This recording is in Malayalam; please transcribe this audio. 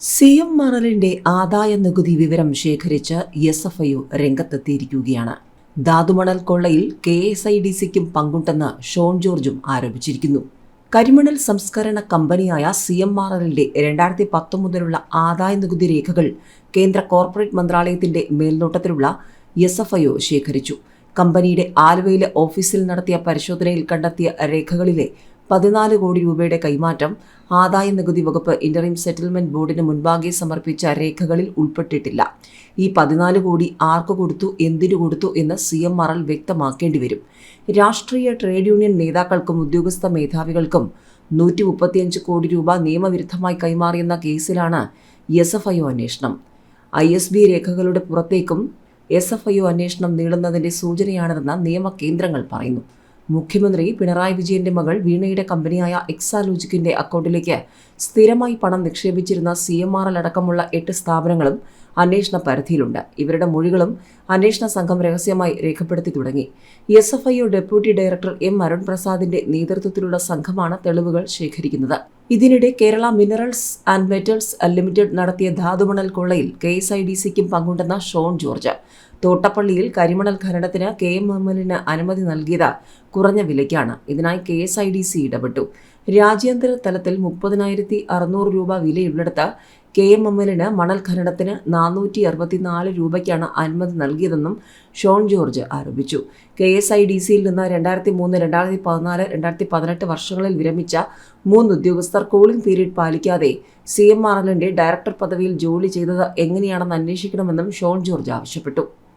സി എം മറലിന്റെ ആദായ നികുതി വിവരം ശേഖരിച്ച് എസ് എഫ് ഐ രംഗത്തെത്തിയിരിക്കുകയാണ്. ധാതുമണൽ കൊള്ളയിൽ കെ എസ് ഐ ഡി സിക്കും പങ്കുണ്ടെന്ന് ഷോൺ ജോർജും ആരോപിച്ചിരിക്കുന്നു. കരിമണൽ സംസ്കരണ കമ്പനിയായ സി എം എല്ലിന്റെ രണ്ടായിരത്തി പത്തൊമ്പതിലുള്ള ആദായ നികുതി രേഖകൾ കേന്ദ്ര കോർപ്പറേറ്റ് മന്ത്രാലയത്തിന്റെ മേൽനോട്ടത്തിലുള്ള എസ് എഫ് ഐ ശേഖരിച്ചു. കമ്പനിയുടെ ആലുവയിലെ ഓഫീസിൽ നടത്തിയ പരിശോധനയിൽ കണ്ടെത്തിയ രേഖകളിലെ പതിനാല് കോടി രൂപയുടെ കൈമാറ്റം ആദായ നികുതി വകുപ്പ് ഇന്ററിം സെറ്റിൽമെന്റ് ബോർഡിന് മുൻപാകെ സമർപ്പിച്ച രേഖകളിൽ ഉൾപ്പെട്ടിട്ടില്ല. ഈ പതിനാല് കോടി ആർക്ക് കൊടുത്തു എന്തിനു കൊടുത്തു എന്ന് സി എം ആർ എൽ വ്യക്തമാക്കേണ്ടി വരും. രാഷ്ട്രീയ ട്രേഡ് യൂണിയൻ നേതാക്കൾക്കും ഉദ്യോഗസ്ഥ മേധാവികൾക്കും നൂറ്റി മുപ്പത്തിയഞ്ച് കോടി രൂപ നിയമവിരുദ്ധമായി കൈമാറിയെന്ന കേസിലാണ് എസ് എഫ് ഐ ഒ അന്വേഷണം. ഐ എസ് ബി രേഖകളുടെ പുറത്തേക്കും എസ് എഫ് ഐ ഒ അന്വേഷണം നീളുന്നതിന്റെ സൂചനയാണിതെന്ന് നിയമകേന്ദ്രങ്ങൾ പറയുന്നു. മുഖ്യമന്ത്രി പിണറായി വിജയന്റെ മകൾ വീണയുടെ കമ്പനിയായ എക്സാലോജിക്കിന്റെ അക്കൗണ്ടിലേക്ക് സ്ഥിരമായി പണം നിക്ഷേപിച്ചിരുന്ന സി എം ആർ എൽ അടക്കമുള്ള എട്ട് സ്ഥാപനങ്ങളും അന്വേഷണ പരിധിയിലുണ്ട്. ഇവരുടെ മൊഴികളും അന്വേഷണ സംഘം രഹസ്യമായി രേഖപ്പെടുത്തി തുടങ്ങി. S F I deputy director M Arun പ്രസാദിന്റെ നേതൃത്വത്തിലുള്ള സംഘമാണ് തെളിവുകൾ ശേഖരിക്കുന്നത്. ഇതിനിടെ Kerala minerals and metals limited നടത്തിയ ധാതുമണൽ കൊള്ളയിൽ കെ എസ് ഐ ഡി സിക്കും പങ്കുണ്ടെന്ന ഷോൺ ജോർജ്. തോട്ടപ്പള്ളിയിൽ കരിമണൽ ഖനനത്തിന് കെ എം എം എല്ലിന് അനുമതി നൽകിയത് കുറഞ്ഞ വിലയ്ക്കാണ്. ഇതിനായി K S I D C ഇടപെട്ടു. രാജ്യാന്തര തലത്തിൽ മുപ്പതിനായിരത്തി അറുന്നൂറ് രൂപ വിലയുള്ളിടത്ത് കെ എം എമ്മലിന് മണൽ ഖനനത്തിന് നാനൂറ്റി അറുപത്തിനാല് രൂപയ്ക്കാണ് അനുമതി നൽകിയതെന്നും ഷോൺ ജോർജ് ആരോപിച്ചു. കെ എസ് ഐ ഡി സിയിൽ നിന്ന് രണ്ടായിരത്തി മൂന്ന് രണ്ടായിരത്തി പതിനാല് രണ്ടായിരത്തി പതിനെട്ട് വർഷങ്ങളിൽ വിരമിച്ച മൂന്ന് ഉദ്യോഗസ്ഥർ കൂളിംഗ് പീരീഡ് പാലിക്കാതെ സി എം ആർ എല്ലിന്റെ ഡയറക്ടർ പദവിയിൽ ജോലി ചെയ്തത് എങ്ങനെയാണെന്ന് അന്വേഷിക്കണമെന്നും ഷോൺ ജോർജ് ആവശ്യപ്പെട്ടു.